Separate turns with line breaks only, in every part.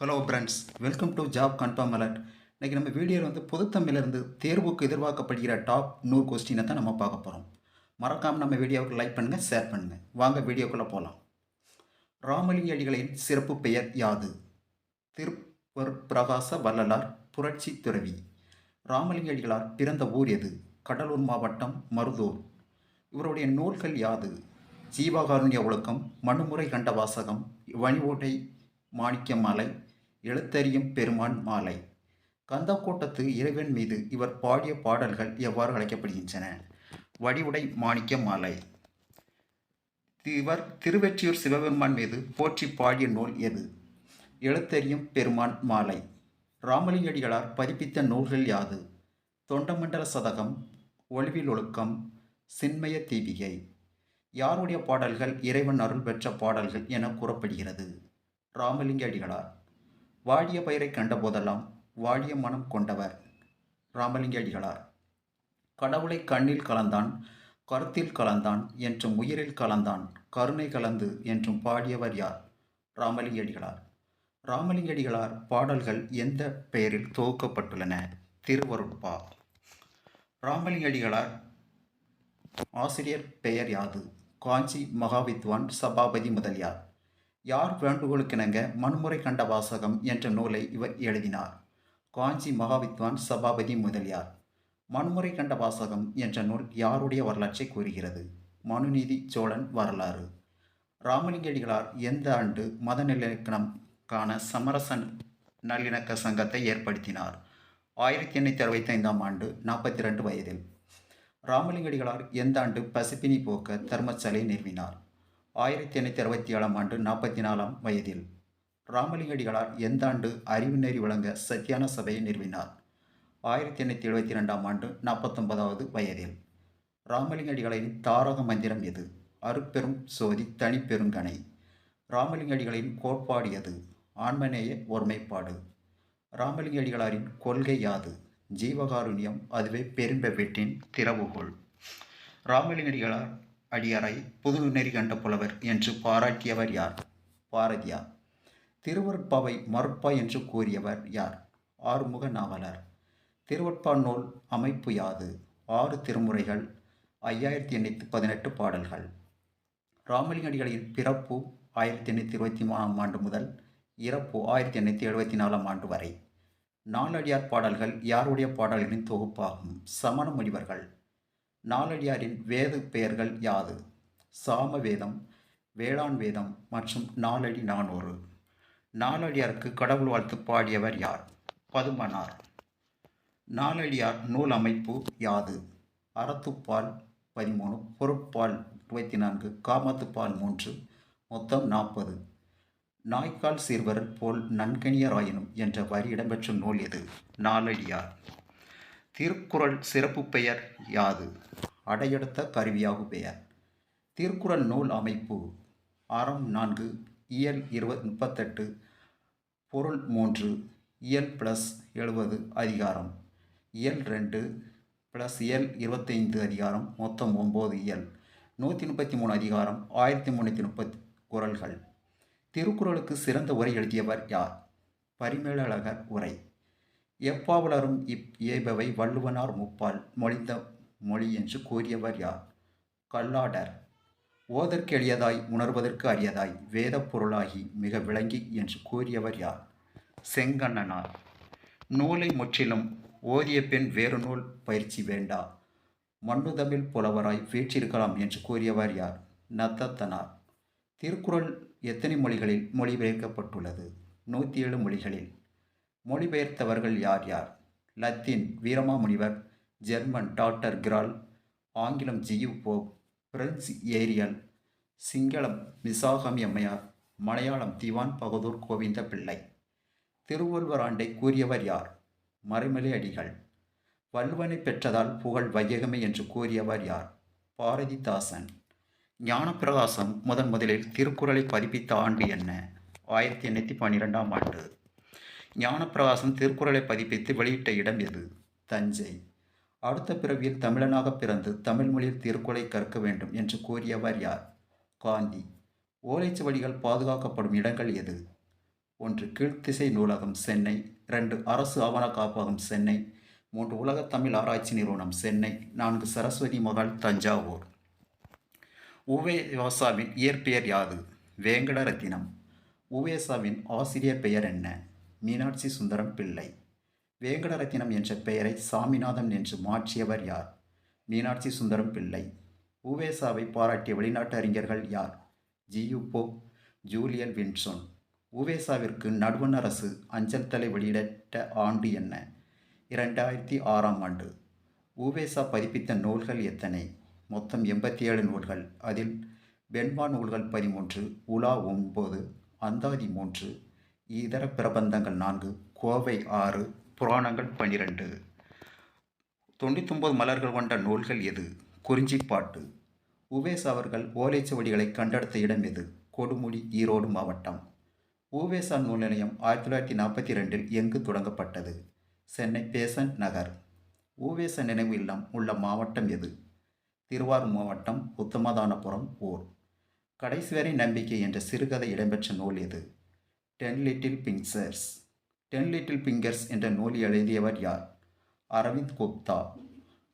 Hello friends welcome to job confirm alert இன்றைக்கி நம்ம வீடியோவில் வந்து பொதுத்தமிழிலிருந்து தேர்வுக்கு எதிர்பார்க்கப்படுகிற டாப் நூறு கொஸ்டினை தான் நம்ம பார்க்க போகிறோம் மறக்காமல் நம்ம வீடியோவுக்கு லைக் பண்ணுங்கள் ஷேர் பண்ணுங்கள் வாங்க வீடியோக்குள்ளே போகலாம் ராமலிங்க அடிகளின் சிறப்பு பெயர் யாது? திருப்பர் பிரகாச வள்ளலார் புரட்சி துறவி. ராமலிங்க அடிகளார் பிறந்த ஊர் எது? கடலூர் மாவட்டம் மருதூர். இவருடைய நூல்கள் யாது? ஜீவகாருண்ய ஒழுக்கம் மனுமுறை கண்ட வாசகம் வணிவோட்டை மாணிக்க மாலை எழுத்தறியும் பெருமான் மாலை. கந்தக்கோட்டத்து இறைவன் மீது இவர் பாடிய பாடல்கள் எவ்வாறு அழைக்கப்படுகின்றன? வடிவுடை மாணிக்க மாலை. இவர் திருவெற்றியூர் சிவபெருமான் மீது போற்றி பாடிய நூல் எது? எழுத்தறியும் பெருமான் மாலை. ராமலிங்கடிகளார் பதிப்பித்த நூல்கள் யாது? தொண்டமண்டல சதகம் ஒளிவில் ஒழுக்கம் சின்மய தீபிகை. யாருடைய பாடல்கள் இறைவன் அருள் பெற்ற பாடல்கள் என கூறப்படுகிறது? ராமலிங்க அடிகளார் வாடிய பயிரை கண்டபோதெல்லாம் வாடிய மனம் கொண்டவர் ராமலிங்க அடிகளார் கடவுளை கண்ணில் கலந்தான் கருத்தில் கலந்தான் என்றும் உயிரில் கலந்தான் கருணை கலந்து என்றும் பாடியவர் யார்? ராமலிங்க அடிகளார் ராமலிங்க அடிகளார் பாடல்கள் எந்த பெயரில் தொகுக்கப்பட்டுள்ளன? திருவருட்பா. ராமலிங்க அடிகளார் ஆசிரியர் பெயர் யாது? காஞ்சி மகாவித்வான் சபாபதி முதலியார். யார் வேண்டுகோளுக்கிணங்க மண்முறை கண்ட வாசகம் என்ற நூலை இவர் எழுதினார். காஞ்சி மகாவித்வான் சபாபதி முதலியார். மண்முறை கண்ட வாசகம் என்ற நூல் யாருடைய வரலாற்றை கூறுகிறது? மனுநீதி சோழன் வரலாறு. ராமலிங்கடிகளார் எந்த ஆண்டு மத நல்லிணக்கம் சமரசன் சமரச நல்லிணக்க சங்கத்தை ஏற்படுத்தினார்? ஆயிரத்தி எண்ணூற்றி அறுபத்தைந்தாம் ஆண்டு நாற்பத்தி ரெண்டு வயதில். ராமலிங்கடிகளார் எந்த ஆண்டு பசிப்பினி போக்க தர்மசாலை நிறுவினார்? ஆயிரத்தி எண்ணூற்றி அறுபத்தி ஏழாம் ஆண்டு நாற்பத்தி நாலாம் வயதில் ராமலிங்கடிகளார் எந்த ஆண்டு அறிவு நெறி வழங்க சத்தியான சபையை நிறுவினார்? ஆயிரத்தி எண்ணூற்றி எழுபத்தி ரெண்டாம் ஆண்டு நாற்பத்தொன்பதாவது வயதில். ராமலிங்கடிகளின் தாரக மந்திரம் எது? அருப்பெரும் சோதி தனிப்பெருங்கனை. ராமலிங்கடிகளின் கோட்பாடு எது? ஆன்மநேய ஒருமைப்பாடு. ராமலிங்கடிகளாரின் கொள்கை யாது? ஜீவகாருண்யம் அதுவே பெரும்ப வீட்டின் திறவுகோள். ராமலிங்கடிகளார் அடியாரை புது நெறி கண்ட புலவர் என்று பாராட்டியவர் யார்? பாரதியார் திருவருட்பாவை மறுப்பா என்று கூறியவர் யார்? ஆறுமுக நாவலர். திருவட்பா நூல் அமைப்பு யாது? ஆறு திருமுறைகள் ஐயாயிரத்தி எண்ணூற்றி பதினெட்டு பாடல்கள். ராமலிங்கடிகளின் பிறப்பு ஆயிரத்தி எண்ணூற்றி இருபத்தி மூணாம் ஆண்டு முதல் இறப்பு ஆயிரத்தி எண்ணூற்றி எழுபத்தி நாலாம் ஆண்டு வரை. நாலடியார் பாடல்கள் யாருடைய பாடல்களின் தொகுப்பாகும்? சமண முனிவர்கள். நாலடியாரின் வேத பெயர்கள் யாது? சாம வேதம் வேளாண் வேதம் மற்றும் நாலடி நானூறு. நாலடியாருக்கு கடவுள் வாழ்த்து பாடியவர் யார்? பதுமனார். நாலடியார் நூல் அமைப்பு யாது? அறத்துப்பால் பதிமூணு பொருட்பால் இருபத்தி நான்கு காமத்துப்பால் மூன்று மொத்தம் நாற்பது. நாய்க்கால் சிறுவர் போல் நன்கணியராயினும் என்ற வரி இடம்பெற்ற நூல் எது? நாலடியார். திருக்குறள் சிறப்பு பெயர் யாது? அடையெடுத்த கருவியாகு பெயர். திருக்குறள் நூல் அமைப்பு. அறம் நான்கு இயல் இருபது முப்பத்தெட்டு பொருள் மூன்று இயல் ப்ளஸ் எழுபது அதிகாரம். இயல் ரெண்டு ப்ளஸ் இயல் இருபத்தைந்து அதிகாரம் மொத்தம் ஒம்பது இயல். நூற்றி முப்பத்தி மூணு அதிகாரம் ஆயிரத்தி முந்நூற்றி முப்பத்தி குரல்கள் திருக்குறளுக்கு சிறந்த உரை எழுதியவர் யார்? பரிமேலழகர் உரை. எப்பாவலரும் இப் ஏபவை வள்ளுவனார் முப்பால் மொழிந்த மொழி என்று கூறியவர் யார்? கல்லாடர். ஓதற்கு எளியதாய் உணர்வதற்கு அரியதாய் வேத பொருளாகி மிக விளங்கி என்று கூறியவர் யார்? செங்கண்ணனார். நூலை முற்றிலும் ஓதிய பெண் வேறு நூல் பயிற்சி வேண்டா. மண்ணுதமிழ் புலவராய் வீற்றிருக்கலாம் என்று கூறியவர் யார்? நத்தத்தனார். திருக்குறள் எத்தனை மொழிகளில் மொழிபெயர்க்கப்பட்டுள்ளது? நூற்றி ஏழு மொழிகளில். மொழிபெயர்த்தவர்கள் யார் யார்? Latin Veeramamunivar German doctor Graul ஆங்கிலம் G U Pope French Ariel சிங்களம் மிசாகாமி அம்மையார் மலையாளம் திவான் பகதூர் கோவிந்த பிள்ளை திருவள்ளுவர் ஆண்டை கூறியவர் யார்? மறைமலை அடிகள். வல்லுவனை பெற்றதால் புகழ் வையகமே என்று கூறியவர் யார்? பாரதிதாசன். ஞானப்பிரகாசம் முதன் முதலில் திருக்குறளை பதிப்பித்த ஆண்டு என்ன? ஆயிரத்தி எண்ணூற்றி பன்னிரெண்டாம் ஆண்டு. ஞானப்பிரகாசம் திருக்குறளை பதிப்பித்து வெளியிட்ட இடம் எது? தஞ்சை. அடுத்த பிறவியில் தமிழனாக பிறந்து தமிழ் மொழியில் திருக்குறளை கற்க வேண்டும் என்று கூறியவர் யார்? காந்தி. ஓலைச்சுவடிகள் பாதுகாக்கப்படும் இடங்கள் எது? ஒன்று கீழ்த்திசை நூலகம் சென்னை. ரெண்டு அரசு ஆவண காப்பகம் சென்னை. மூன்று உலகத் தமிழ் ஆராய்ச்சி நிறுவனம் சென்னை. நான்கு சரஸ்வதி மகால் தஞ்சாவூர். உவேசாவின் இயற்பெயர் யாது? வேங்கடரத்தினம் உவேசாவின் ஆசிரியர் பெயர் என்ன? மீனாட்சி சுந்தரம் பிள்ளை. வேங்கடரத்தினம் என்ற பெயரை சாமிநாதன் என்று மாற்றியவர் யார்? மீனாட்சி சுந்தரம் பிள்ளை. உவேசாவை பாராட்டிய வெளிநாட்டு அறிஞர்கள் யார் ஜியுப்போ ஜூலியல் வின்சோன். உவேசாவிற்கு நடுவண் அரசு அஞ்சல் தலை வெளியிட்ட ஆண்டு என்ன? இரண்டாயிரத்தி ஆறாம் ஆண்டு. உவேசா பதிப்பித்த நூல்கள் எத்தனை? மொத்தம் எண்பத்தி ஏழு நூல்கள். அதில் வெண்பா நூல்கள் பதிமூன்று உலா ஒன்பது அந்தாதி மூன்று இதர பிரபந்தங்கள் நான்கு கோவை ஆறு புராணங்கள் பன்னிரெண்டு. தொண்ணூத்தொம்பது மலர்கள் கொண்ட நூல்கள் எது? குறிஞ்சிப்பாட்டு உவேஸ் அவர்கள் ஓலைச்சுவடிகளை கண்டெடுத்த இடம் எது? கொடுமுடி ஈரோடு மாவட்டம். உவேசா நூல் நிலையம் ஆயிரத்தி தொள்ளாயிரத்தி நாற்பத்தி ரெண்டில் எங்கு தொடங்கப்பட்டது? சென்னை பேசன் நகர். உவேச நினைவு இல்லம் உள்ள மாவட்டம் எது? திருவாரூர் மாவட்டம் உத்தமதானபுரம் ஊர். கடைசி வரை நம்பிக்கை என்ற சிறுகதை இடம்பெற்ற நூல் எது? Ten little fingers ten little fingers என்ற நூல் எழுதியவர் யார்? அரவிந்த் குப்தா.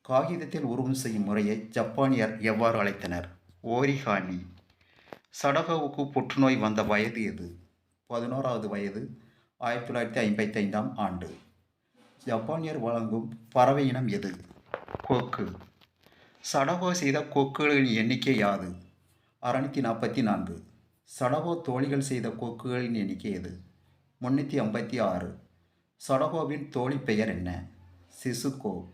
காகிதத்தில் உருவம் செய்யும் முறையை ஜப்பானியர் எவ்வாறு அழைத்தனர்? ஓரிகாமி சடகோவுக்கு புற்றுநோய் வந்த வயது எது? பதினோராவது வயது ஆயிரத்தி தொள்ளாயிரத்தி ஐம்பத்தி ஐந்தாம் ஆண்டு. ஜப்பானியர் வழங்கும் பறவை இனம் எது? கொக்கு. சடகோ செய்த கொக்குகளின் எண்ணிக்கை யாது? அறுநூற்றி நாற்பத்தி நான்கு. சடகோ தோழிகள் செய்த கொக்குகளின் எண்ணிக்கை எது? முன்னூற்றி ஐம்பத்தி ஆறு. சடகோவின் தோழி பெயர் என்ன? சிசுகோ.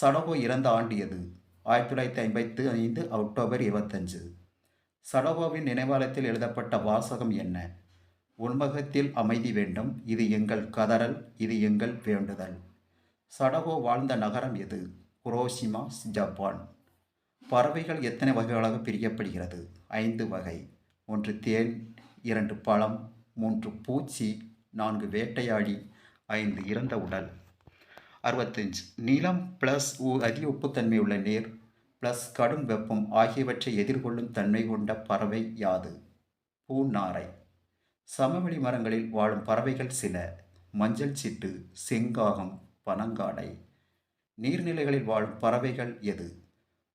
சடகோ இறந்த ஆண்டு எது? ஆயிரத்தி தொள்ளாயிரத்தி ஐம்பத்தி ஐந்து அக்டோபர் இருபத்தஞ்சு. சடகோவின் நினைவாளத்தில் எழுதப்பட்ட வாசகம் என்ன? உண்மகத்தில் அமைதி வேண்டும் இது எங்கள் கதறல் இது எங்கள் வேண்டுதல். சடகோ வாழ்ந்த நகரம் எது? Hiroshima Japan. பறவைகள் எத்தனை வகைகளாக பிரிக்கப்படுகிறது? ஐந்து வகை. ஒன்று தேன் இரண்டு பழம் மூன்று பூச்சி நான்கு வேட்டையாடி ஐந்து இறந்த உடல். அறுபத்தஞ்சு. நீளம் ப்ளஸ் உ அதி உப்புத்தன்மை உள்ள நீர் ப்ளஸ் கடும் வெப்பம் ஆகியவற்றை எதிர்கொள்ளும் தன்மை கொண்ட பறவை யாது? பூநாரை சமவெளி மரங்களில் வாழும் பறவைகள் சில. மஞ்சள் சிட்டு செங்காகம் பனங்காடை. நீர்நிலைகளில் வாழும் பறவைகள் எது?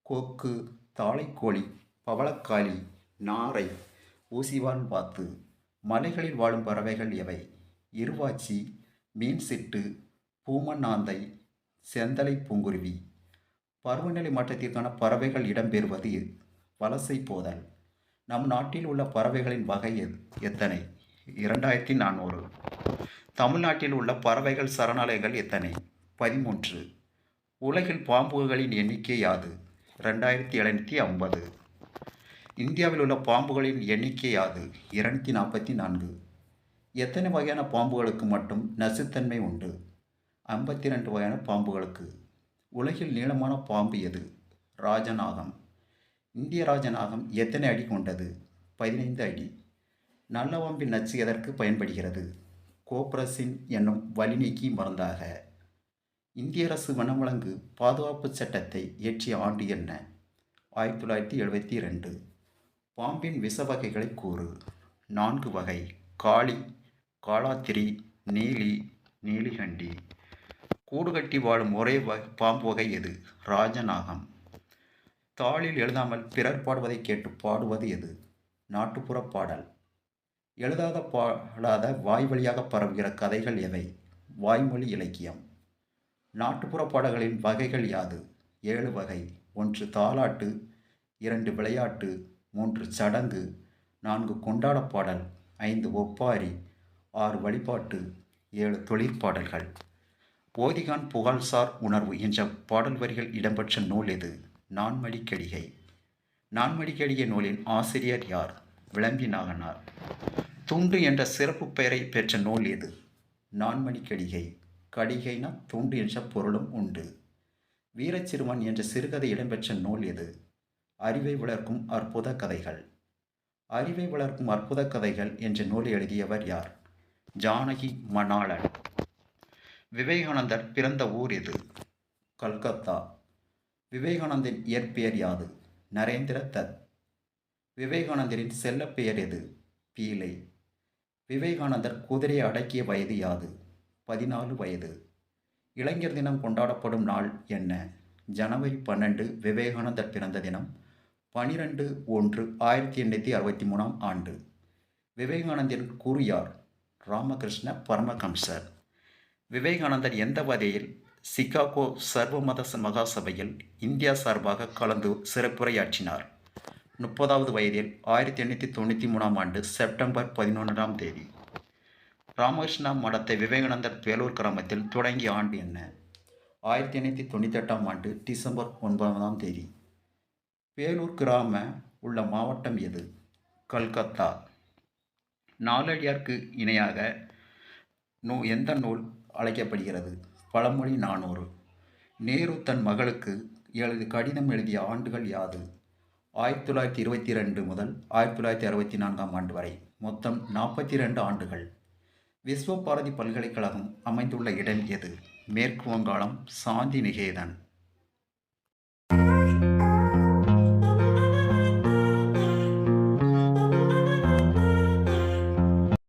கொக்கு தாளைக்கோழி பவளக்காளி நாரை. ஊசிவான் வாத்து மலைகளில் வாழும் பறவைகள் எவை? இருவாச்சி மீன் சிட்டு பூமண்ணாந்தை செந்தலை பூங்குருவி. பருவநிலை மாற்றத்திற்கான பறவைகள் இடம்பெறுவது வலசை போதல். நம் நாட்டில் உள்ள பறவைகளின் வகை எத்- எத்தனை? இரண்டாயிரத்தி நானூறு. தமிழ்நாட்டில் உள்ள பறவைகள் சரணாலயங்கள் எத்தனை? பதிமூன்று. உலகில் பாம்புகளின் எண்ணிக்கை யாது? ரெண்டாயிரத்தி எழுநூற்றி ஐம்பது. இந்தியாவில் உள்ள பாம்புகளின் எண்ணிக்கை யாது? இருநூத்தி நாற்பத்தி நான்கு. எத்தனை வகையான பாம்புகளுக்கு மட்டும் நசுத்தன்மை உண்டு? ஐம்பத்தி ரெண்டு வகையான பாம்புகளுக்கு. உலகில் நீளமான பாம்பு எது? ராஜநாகம் இந்திய ராஜநாகம் எத்தனை அடி கொண்டது? பதினைந்து அடி. நல்ல பாம்பின் நச்சு எதற்கு பயன்படுகிறது? கோப்ரசின் என்னும் வலிநீக்கி மருந்தாக. இந்திய அரசு வனவழங்கு பாதுகாப்பு சட்டத்தை இயற்றிய ஆண்டு என்ன? ஆயிரத்தி தொள்ளாயிரத்தி எழுபத்தி ரெண்டு. பாம்பின் விஷ வகைகளை கூறு. நான்கு வகை. காளி காளாத்திரி நீலி நீலிகண்டி. கூடு கட்டி வாழும் ஒரே வகை பாம்பு வகை எது? ராஜநாகம். தாளில் எழுதாமல் பிறர் பாடுவதை கேட்டு பாடுவது எது? நாட்டுப்புற பாடல். எழுதாத பாடாத வாய் வழியாக பரவுகிற கதைகள் எவை? வாய்மொழி இலக்கியம். நாட்டுப்புற பாடல்களின் வகைகள் யாது? ஏழு வகை. ஒன்று தாலாட்டு இரண்டு விளையாட்டு மூன்று சடங்கு நான்கு கொண்டாடப்பாடல் ஐந்து ஒப்பாரி ஆறு வழிபாட்டு ஏழு தொழிற்பாடல்கள் போதிகான் புகழ்சார் உணர்வு என்ற பாடல் வரிகள் இடம்பெற்ற நூல் எது? நான்மடிக்கடிகை. நான்மடிக்கடிகை நூலின் ஆசிரியர் யார்? விளம்பி நாகனார். துண்டு என்ற சிறப்பு பெயரை பெற்ற நூல் எது? நான்மணிக்கடிகை கடிகைனா துண்டு என்ற பொருளும் உண்டு. வீரச்சிறுவன் என்ற சிறுகதை இடம்பெற்ற நூல் எது? அறிவை வளர்க்கும் அற்புத கதைகள். அறிவை வளர்க்கும் அற்புத கதைகள் என்ற நூல் எழுதியவர் யார்? ஜானகி மணாளன். விவேகானந்தர் பிறந்த ஊர் எது? கல்கத்தா. விவேகானந்தின் இயற்பெயர் யாது? நரேந்திர தத். விவேகானந்தரின் செல்லப்பெயர் எது? பீலை. விவேகானந்தர் குதிரையை அடக்கிய வயது யாது? பதினாலு வயது. இளைஞர் தினம் கொண்டாடப்படும் நாள் என்ன? ஜனவரி பன்னெண்டு விவேகானந்தர் பிறந்த தினம் பனிரெண்டு ஒன்று ஆயிரத்தி எண்ணூற்றி அறுபத்தி மூணாம் ஆண்டு. விவேகானந்தரின் குரு யார்? ராமகிருஷ்ண பரமஹம்சர். விவேகானந்தர் எந்த வகையில் சிகாகோ சர்வமத மகாசபையில் இந்தியா சார்பாக கலந்து சிறப்புரையாற்றினார்? முப்பதாவது வயதில் ஆயிரத்தி எண்ணூற்றி தொண்ணூற்றி மூணாம் ஆண்டு செப்டம்பர் பதினொன்றாம் தேதி. ராமகிருஷ்ணா மடத்தை விவேகானந்தர் வேலூர் கிராமத்தில் தொடங்கிய ஆண்டு என்ன? ஆயிரத்தி எண்ணூற்றி தொண்ணூற்றி எட்டாம் ஆண்டு டிசம்பர் ஒன்பதாம் தேதி. வேலூர் கிராம உள்ள மாவட்டம் எது? கல்கத்தா. நாலடியார்க்கு இணையாக நூ எந்த நூல் அழைக்கப்படுகிறது? பழமொழி நானூறு. நேரு தன் மகளுக்கு எழுது கடிதம் எழுதிய ஆண்டுகள் யாது? ஆயிரத்தி தொள்ளாயிரத்தி இருபத்தி ரெண்டு முதல் ஆயிரத்தி தொள்ளாயிரத்தி அறுபத்தி நான்காம் ஆண்டு வரை மொத்தம் நாற்பத்தி ரெண்டு ஆண்டுகள். விஸ்வபாரதி பல்கலைக்கழகம் அமைந்துள்ள இடம் எது? மேற்கு வங்காளம் சாந்தி நிகேதன்.